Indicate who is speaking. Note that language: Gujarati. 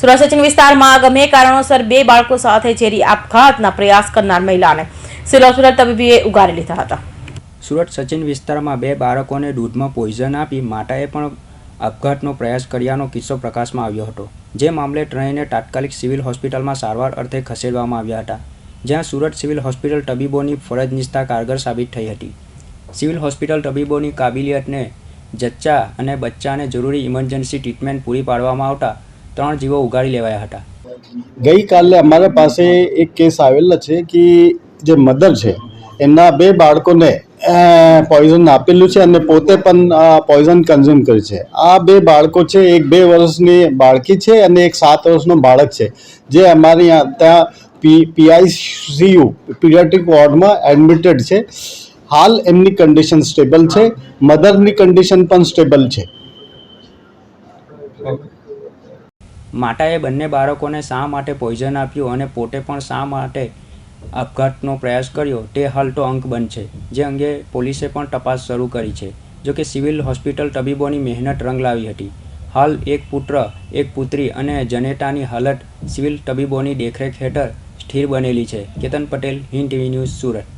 Speaker 1: સુરત સચિન વિસ્તારમાં આગમે કારણોસર બે બાળકો સાથે ઝેરી આપઘાતના પ્રયાસ કરનાર મહિલાને સિલો સુરત તબીબીએ ઉગારી લીધા હતા.
Speaker 2: સુરત સચિન વિસ્તારમાં બે બાળકોને દૂધમાં પોઈઝન આપી માતાએ પણ આપઘાતનો પ્રયાસ કર્યાનો કિસ્સો પ્રકાશમાં આવ્યો હતો. જે મામલે ત્રણેયને તાત્કાલિક સિવિલ હોસ્પિટલમાં સારવાર અર્થે ખસેડવામાં આવ્યા હતા, જ્યાં સુરત સિવિલ હોસ્પિટલ તબીબોની ફરજ નિષ્ઠા કારગર સાબિત થઈ હતી. સિવિલ હોસ્પિટલ તબીબોની કાબિલિયતને જચ્ચા અને બચ્ચાને જરૂરી ઇમરજન્સી ટ્રીટમેન્ટ પૂરી પાડવામાં આવતા ત્રણ જીવો ઉગાડી લેવાયા હતા.
Speaker 3: ગઈકાલે અમારા પાસે એક કેસ આવેલો છે કે જે મધર છે એમના બે બાળકોને પોઈઝન આપેલું છે અને પોતે પણ પોઈઝન કન્ઝ્યુમ કર્યું છે. આ બે બાળકો છે એક બે વર્ષની બાળકી છે અને એક સાત વર્ષનો બાળક છે જે અમારી ત્યાં ત્યાં પી પીઆઈસીયુ પીડિયાટ્રિક વોર્ડમાં એડમિટેડ છે. હાલ એમની કન્ડિશન સ્ટેબલ છે મધરની કન્ડિશન પણ સ્ટેબલ છે.
Speaker 2: માતાએ બંને બાળકોને શા માટે પોઈઝન આપ્યું અને પોતે પણ શા માટે આપઘાતનો પ્રયાસ કર્યો તે હાલ તો અંક બનશે જે અંગે પોલીસે પણ તપાસ શરૂ કરી છે. જો કે સિવિલ હોસ્પિટલ તબીબોની મહેનત રંગ લાવી હતી. હાલ એક પુત્ર, એક પુત્રી અને જનેતાની હાલત સિવિલ તબીબોની દેખરેખ હેઠળ સ્થિર બનેલી છે. Ketan Patel, Hind TV news Surat.